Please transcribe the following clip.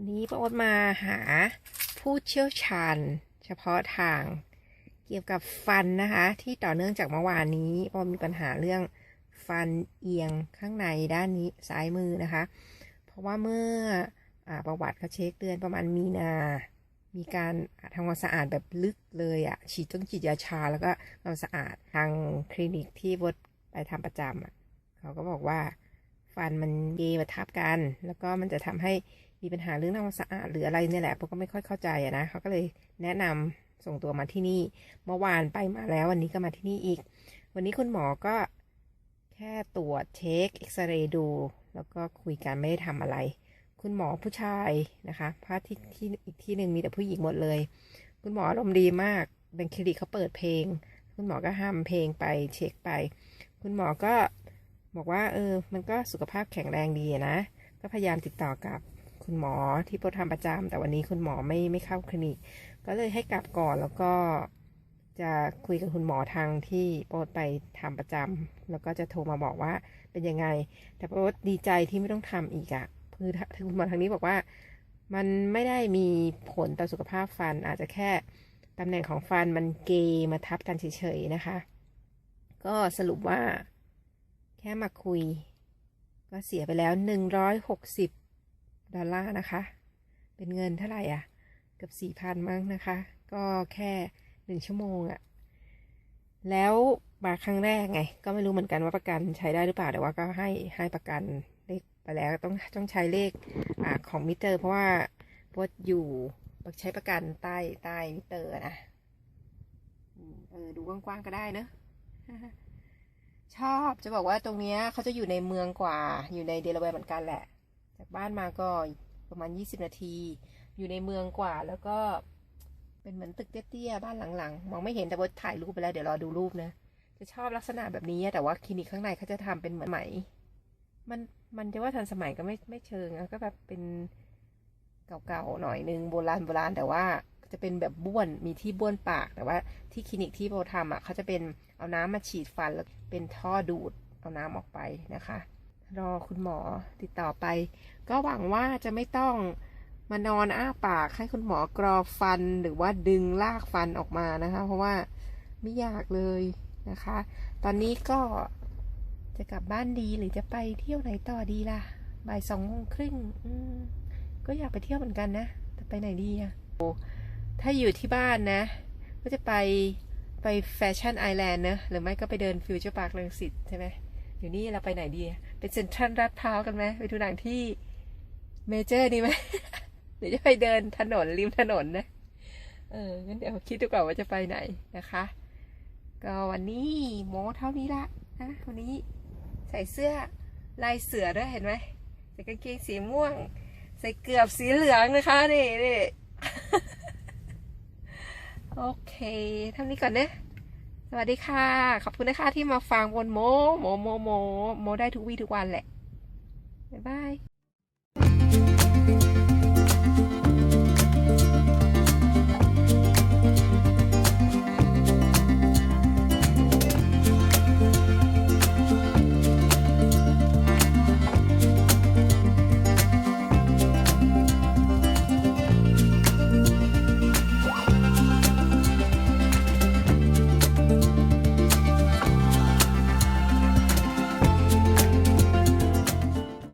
วันนี้ป้าโอ๊ตมาหาผู้เชี่ยวชาญ เฉพาะทางเกี่ยวกับฟันนะคะ ที่ต่อเนื่องจากเมื่อวานนี้ป้ามีปัญหาเรื่องฟันเอียงข้างในด้านนี้ซ้ายมือนะคะ เพราะว่าเมื่ออประวัติเขาเช็คเดือนประมาณมีนา มีการทำความสะอาดแบบลึกเลยอะฉีดต้องฉีดยาชาแล้วก็ทำความสะอาดทางคลินิกที่วดไปทำประจำอะเขาก็บอกว่า ฟันมันเกยมาทับกัน แล้วก็มันจะทำให้มีปัญหาเรื่องทำความสะอาดหรืออะไรเนี่ยแหละพวกก็ไม่ค่อยเข้าใจนะเขาก็เลยแนะนำส่งตัวมาที่นี่ เมื่อวานไปมาแล้ววันนี้ก็มาที่นี่อีก วันนี้คุณหมอก็แค่ตรวจเช็คเอ็กซเรย์ดู แล้วก็คุยกันไม่ได้ทำอะไร คุณหมอผู้ชายนะคะพาที่ที่อีกที่หนึ่งมีแต่ผู้หญิงหมดเลย คุณหมออารมณ์ดีมากเป็นคลินิกเขาเปิดเพลง คุณหมอก็ห้ามเพลงไปเช็คไป คุณหมอก็ บอกว่าเออ มันก็สุขภาพแข็งแรงดีนะ ก็พยายามติดต่อกับคุณหมอที่โปรทำประจำแต่วันนี้คุณหมอไม่ไม่เข้าคลินิก ก็เลยให้กลับก่อนแล้วก็จะคุยกับคุณหมอทางที่โปรดไปทำประจำแล้วก็จะโทรมาบอกว่าเป็นยังไง แต่โปรดดีใจที่ไม่ต้องทำอีกอะคือทางคุณหมอทางนี้บอกว่า มันไม่ได้มีผลต่อสุขภาพฟัน อาจจะแค่ตำแหน่งของฟันมันเกยมาทับกันเฉยๆนะคะ ก็สรุปว่า แค่มาคุย ก็เสียไปแล้วหนึ่งร้อยหกสิบดอลลาร์นะคะ เป็นเงินเท่าไหร่อะ เกือบสี่พันมั้งนะคะ ก็แค่หนึ่งชั่วโมงอะ่ะ แล้วมาครั้งแรกไง ก็ไม่รู้เหมือนกันว่าประกันใช้ได้หรือเปล่า แต่ว่าก็ให้ให้ประกันเลขไปแล้วต้องต้องใช้เลขอ่าของมิเตอร์ เพราะว่าพว่าอยู่ใช้ประกันใต้ใต้มิเตอร์นะเออดูกว้างๆก็ได้เนอะ ชอบจะบอกว่าตรงเนี้ยเขาจะอยู่ในเมืองกว่า อยู่ในเดลาแวร์เหมือนกันแหละ จากบ้านมาก็ประมาณ 20 นาที อยู่ในเมืองกว่าแล้วก็เป็นเหมือนตึกเตี้ยๆบ้านหลังๆ มองไม่เห็นแต่ว่าถ่ายรูปไปแล้วเดี๋ยวรอดูรูปนะจะชอบลักษณะแบบนี้แต่ว่าคลินิกข้างในเขาจะทำเป็นเหมือนไหม มันมันจะว่าทันสมัยก็ไม่ไม่เชิงอะก็แบบเป็นเก่าๆหน่อยนึงโบราณโบราณแต่ว่า จะเป็นแบบบ้วนมีที่บ้วนปาก แต่ว่าที่คลินิกที่โบทำอะเขาจะเป็นเอาน้ำมาฉีดฟันแล้วเป็นท่อดูดเอาน้ำออกไปนะคะ รอคุณหมอติดต่อไป ก็หวังว่าจะไม่ต้องมานอนอ้าปากให้คุณหมอกรอฟันหรือว่าดึงลากฟันออกมานะคะ เพราะว่าไม่อยากเลยนะคะ ตอนนี้ก็จะกลับบ้านดีหรือจะไปเที่ยวไหนต่อดีล่ะบ่ายสองโมงครึ่งก็อยากไปเที่ยวเหมือนกันนะ แต่ไปไหนดีอะ ถ้าอยู่ที่บ้านนะ ก็จะไปไปแฟชั่นไอแลนด์นะหรือไม่ก็ไปเดินฟิวเจอร์พาร์คลังสิตใช่ไหมอยู่นี่เราไปไหนดีเป็นเซ็นทรัลลาดพร้าวกันไหมไปดูหนังที่เมเจอร์ดีไหมเดี๋ยวจะไปเดินถนนริมถนนนะ เอองั้นเดี๋ยวคิดดูก่อนว่าจะไปไหนนะคะ ก็วันนี้โมเท่านี้ละนะวันนี้ใส่เสื้อลายเสือด้วยเห็นไหมใส่กางเกงสีม่วง ใส่เกือบสีเหลืองนะคะนี่นี่ โอเคเท่านี้ก่อนเนะสวัสดีค่ะ ขอบคุณนะคะที่มาฟังบนโมโมโมโมโมได้ทุกวี่ทุกวันแหละ บ๊ายบาย